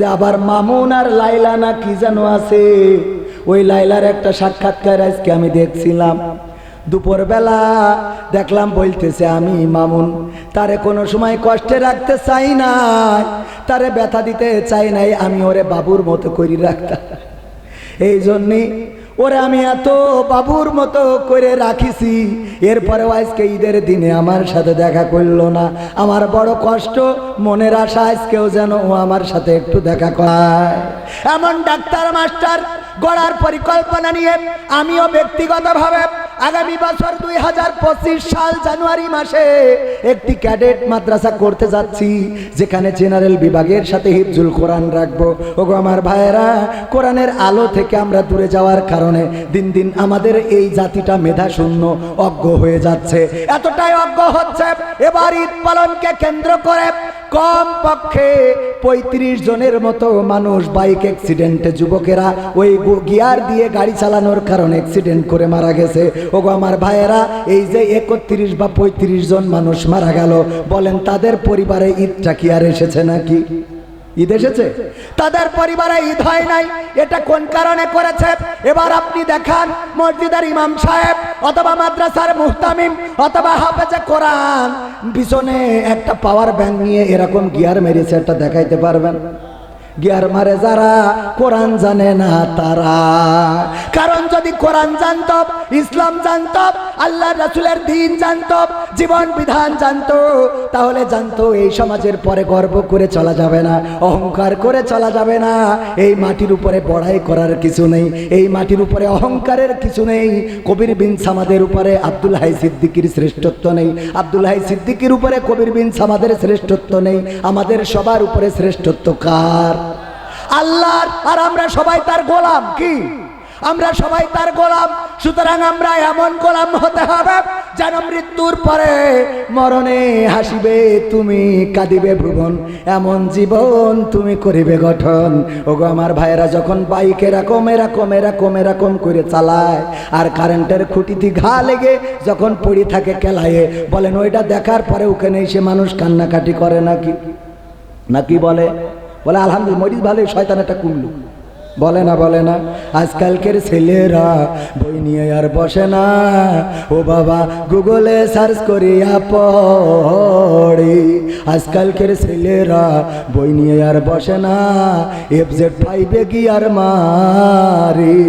যে আবার মামুন আর লাইলা না কি যেন আছে? ওই লাইলার একটা সাক্ষাৎকার আজকে আমি দেখছিলাম। দুপুরবেলা দেখলাম বলতেছে, আমি মামুন, তারে কোনো সময় কষ্টে রাখতে চাই না তারে ব্যথা দিতে চাই নাই, আমি ওরে বাবুর মতো করি রাখতাম। এই জন্যে ওরে আমি এত বাবুর মতো করে রাখিছি, এরপরেও আজকে ঈদের দিনে আমার সাথে দেখা করল না। আমার বড় কষ্ট, মনের আশা আজকেও যেন ও আমার সাথে একটু দেখা করায়। এমন ডাক্তার, মাস্টার গড়ার পরিকল্পনা নিয়ে আমিও ব্যক্তিগতভাবে আগামী বছর দুই হাজার পঁচিশ সাল জানুয়ারি মাসে একটি ক্যাডেট মাদ্রাসা করতে যাচ্ছি, যেখানে জেনারেল বিভাগের সাথে হিফজুল কোরআন রাখব। ওগো আমার ভাইয়েরা, কোরআনের আলো থেকে আমরা দূরে যাওয়ার কারণে দিন দিন আমাদের এই জাতিটা মেধা শূন্য অজ্ঞ হয়ে যাচ্ছে। এতটাই অজ্ঞ হচ্ছে, এবার ঈদ পালনকে কেন্দ্র করে কম পক্ষে পঁয়ত্রিশ জনের মতো মানুষ বাইক অ্যাক্সিডেন্টে যুবকেরা ওই গিয়ার দিয়ে গাড়ি চালানোর কারণে অ্যাক্সিডেন্ট করে মারা গেছে। ওগো আমার ভাইয়েরা, এই যে একত্রিশ বা পঁয়ত্রিশ জন মানুষ মারা গেল, বলেন তাদের পরিবারে ঈদটা কি আর এসেছে নাকি? ঈদ এসেছে? তাদের পরিবারে ঈদ হয় নাই। এটা কোন কারণে করেছে? এবার আপনি দেখান মসজিদের ইমাম সাহেব অথবা মাদ্রাসার মুহতামিম অথবা হাফেজে কোরআন। পিছনে একটা পাওয়ার ব্যাংক নিয়ে এরকম গিয়ার মেরেছে, এটা দেখাইতে পারবেন? গিয়ার মারে যারা, কোরআন জানে না তারা। কারণ যদি কোরআন জানত ইসলাম জানত আল্লাহ রাসুলের দিন জানত জীবন বিধান জানত, তাহলে জানতো এই সমাজের পরে গর্ব করে চলা যাবে না, অহংকার করে চলা যাবে না। এই মাটির উপরে বড়াই করার কিছু নেই, এই মাটির উপরে অহংকারের কিছু নেই। কবির বিন সামাদের উপরে আব্দুল হাই সিদ্দিকির শ্রেষ্ঠত্ব নেই। আব্দুল হাই সিদ্দিকির উপরে কবির বিন সামাদের শ্রেষ্ঠত্ব নেই। আমাদের সবার উপরে শ্রেষ্ঠত্ব কার? আল্লাহর আর আমরা সবাই তার গোলাম। কি? আমরা সবাই তার গোলাম। সুতরাং আমরা এমন গোলাম হতে হবে যেন মৃত্যুর পরে মরণে হাসিবে, তুমি কাঁদিবে ভ্রুবন এমন জীবন তুমি করিবে গঠন। ওগো আমার ভাইয়েরা, যখন বাইক এরকম এরকম এরকম এরকম করে চালায়, আর কারেন্টের খুঁটিতে ঘা লেগে যখন পড়ে থাকে কেলায়ে, বলেন, ওইটা দেখার পরে ওখানে এসে মানুষ কান্নাকাটি করে নাকি? নাকি বলে? বলে, আলহামদুলিল্লাহ মরিস ভালো শয়তান একটা কুমলু বলে না বলে না, আজকালকের ছেলেরা বই নিয়ে আর বসে না। ও বাবা, গুগলে সার্চ করিয়া পড়ে, আজকালকের ছেলেরা বই নিয়ে আর বসে না। এফজেড ফাইভে গিয়ার মারি।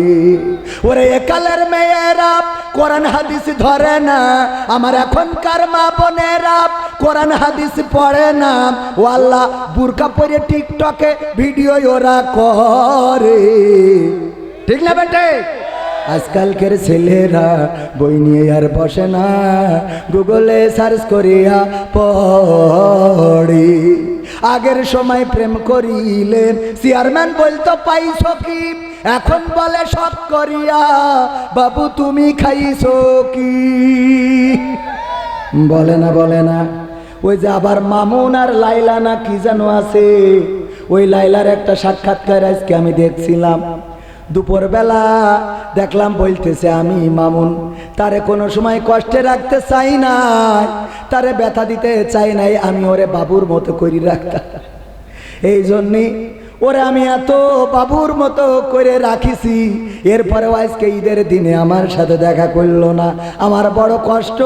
ওরে একালের মেয়েরা, কোরআন, হাদিস ধরে না, আমার এখনকার মা বোনেরা কোরআন হাদিস পড়ে না। ও আল্লাহ বুরকা পরে টিকটকে ভিডিও ওরা করে। ঠিক না বেটে? আজকালকের ছেলেরা বই নিয়ে আর বসে না। গুগলে সার্চ করিয়া পড়ি। আগের সময় প্রেম করিলেন। চেয়ারম্যান বলতো, পাইছ কি? এখন বলে, সব করিয়া। বাবু, তুমি খাইছ কি? বলে না বলে না। ওই যে আবার মামুন আর লাইলা না কি যেন আছে? ওই লাইলার একটা সাক্ষাৎকার আজকে আমি দেখছিলাম। দুপুরবেলা দেখলাম বলতেছে আমি মামুন, তারে কোনো সময় কষ্টে রাখতে চাই নাই, তারে ব্যথা দিতে চাই নাই, আমি ওরে বাবুর মতো করি রাখতাম। এই জন্যে ওরে আমি এত বাবুর মতো করে রাখিছি এরপরে আজকে ঈদের দিনে আমার সাথে দেখা করল না। আমার বড় কষ্ট,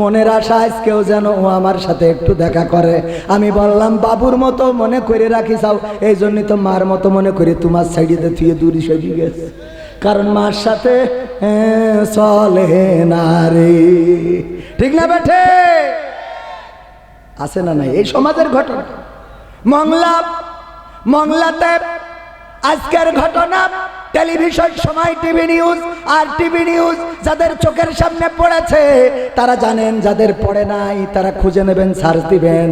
মনের আশা আজকেও যেন ও আমার সাথে একটু দেখা করে। আমি বললাম, বাবুর মতো মনে করে রাখি চাও এই জন্যই তো মার মতো মনে করি তোমার সাইডে থুয়ে দূরে সরিয়ে গেছে। কারণ মার সাথে চলে না রে। ঠিক না বেঠে? আছে না নাই? এই সমাজের ঘটনা। মংলা মংলাতে আজকের ঘটনা, television Somoy, TV news R TV news যাদের চোখের সামনে পড়েছে, তারা জানেন যাদের পড়ে নাই, তারা খুঁজে নেবেন, সার্চ দিবেন।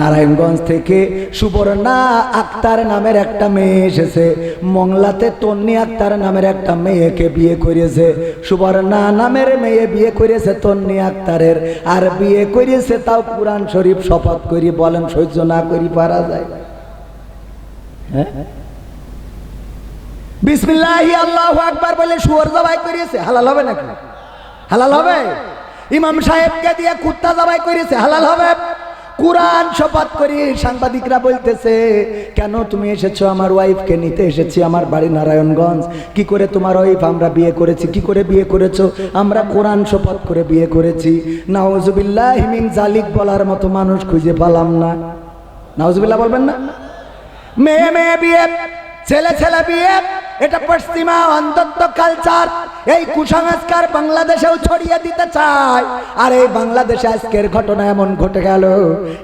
নারায়ণগঞ্জ থেকে সুবর্ণা আক্তার নামের একটা মেয়ে এসেছে। মংলাতে তন্নি আক্তার নামের একটা মেয়েকে বিয়ে করেছে। সুবর্ণা নামের মেয়ে বিয়ে করেছে তন্নি আক্তারের। আর বিয়ে করেছে তাও কোরআন শরীফ শপথ করি, বলেন সহ্য না করি, পারা যায়। বিসমিল্লাহি, আল্লাহু আকবার বলে শুয়োর জবাই করিয়েছে। হালাল হবে নাকি? হালাল হবে? ইমাম সাহেবকে দিয়ে কুত্তা জবাই করিয়েছে। হালাল হবে? কোরআন শপথ করি, সাংবাদিকরা বলতেছে, কেন তুমি এসেছ? আমার ওয়াইফকে নিতে এসেছি, আমার বাড়ি নারায়ণগঞ্জ। কি করে তোমার ওয়াইফ আমরা বিয়ে করেছি। কি করে বিয়ে করেছ? আমরা কোরআন শপথ করে বিয়ে করেছি। নাওজুবিল্লাহ মিন জালিক বলার মতো মানুষ খুঁজে পেলাম না। নাওজুবিল্লাহ বলবেন না? মেয়ে মেয়ে বিয়ে ছেলে ছেলে বিয়ে এটা পশ্চিমা অন্তত কালচার এই কুসংস্কার বাংলাদেশেও ছড়িয়ে দিতে চায়। আর এই বাংলাদেশে আজকের ঘটনা এমন ঘটে গেল,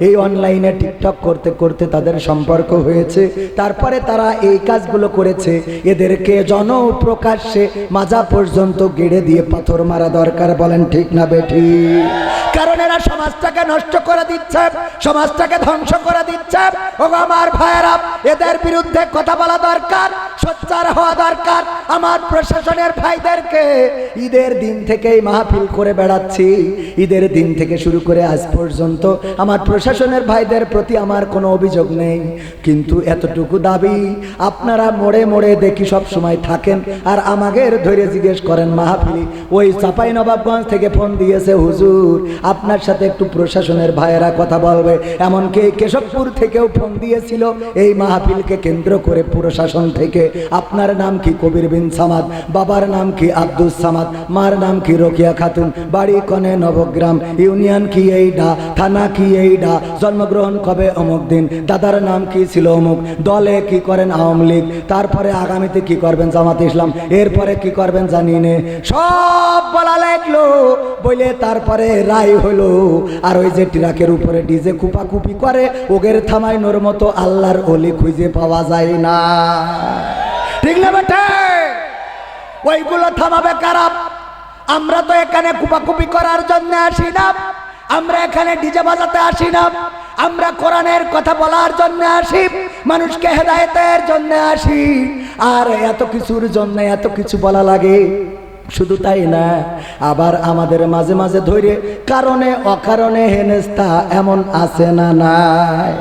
এই অনলাইনে টিকটক করতে করতে তাদের সম্পর্ক হয়েছে। তারপরে তারা এই কাজগুলো করেছে। এদেরকে জনপ্রকাশ্যে মাজা পর্যন্ত গেড়ে দিয়ে পাথর মারা দরকার, বলেন ঠিক না বেঠি? কারণ এরা সমাজটাকে নষ্ট করে দিচ্ছে, সমাজটাকে ধ্বংস করে দিচ্ছে। ও আমার ভাইয়েরা, এদের বিরুদ্ধে কথা বলা দরকার, সোচ্চার হওয়া দরকার আমার প্রশাসনের ভাইদেরকে। ঈদের দিন থেকেই মাহফিল করে বেড়াচ্ছি। ঈদের দিন থেকে শুরু করে আজ পর্যন্ত আমার প্রশাসনের ভাইদের প্রতি আমার কোনো অভিযোগ নেই। কিন্তু এতটুকু দাবি, আপনারা মোড়ে মোড়ে দেখি সব সময় থাকেন। আর আমাদের ধরে জিজ্ঞেস করেন মাহফিলি, ওই চাপাই নবাবগঞ্জ থেকে ফোন দিয়েছে হুজুর, আপনার সাথে একটু প্রশাসনের ভাইয়েরা কথা বলবে। এমনকি কেশবপুর থেকেও ফোন দিয়েছিল, এই মাহফিলকে কেন্দ্র করে প্রশাসন থেকে। আপনার নাম কি কবির বিন সামাদ? বাবার নাম কি আব্দুল সামাদ? মার নাম কি রোকিয়া খাতুন? বাড়ি কনে নবগ্রাম? ইউনিয়ন কি এইডা? থানা কি এইডা? জন্মগ্রহণ কবে অমুক দিন? দাদার নাম কি ছিল অমুক? দলে কি করেন আওয়ামী লীগ? তারপরে আগামীতে কি করবেন জামাত ইসলাম? এরপরে কি করবেন জানি নে। সব বলা লাগল বলে তারপরে রায় হলো। আর ওই যে ট্রাকের উপরে ডিজে কুপাকুপি করে, ওগের থামাই নোর মতো আল্লাহর অলি খুঁজে পাওয়া যায় না। ঠিক না বেটে। ওইগুলো থামাবে কারাপ আমরা তো এখানে কুপাকুপি করার জন্য আসি না। আমরা এখানে ডিজে বাজাতে আসি না। আমরা কোরআনের কথা বলার জন্য আসি। মানুষকে হেদায়েতের জন্য আসি। আর এত কিছুর জন্য এত কিছু বলা লাগে। শুধু তাই না, আবার আমাদের মাঝে মাঝে ধরে কারণে, অকারণে হেনেস্তা এমন আছে না নাই।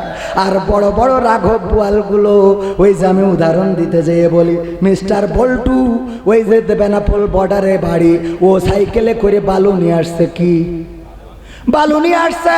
আর বড় বড় রাঘব বোয়ালগুলো, ওই যে আমি উদাহরণ দিতে যেয়ে বলি, মিস্টার বল্টু, ওই যে বেনাপোল বর্ডারে বাড়ি, ও সাইকেলে করে বালু নিয়ে আসছে কি? বালু নিয়ে আসছে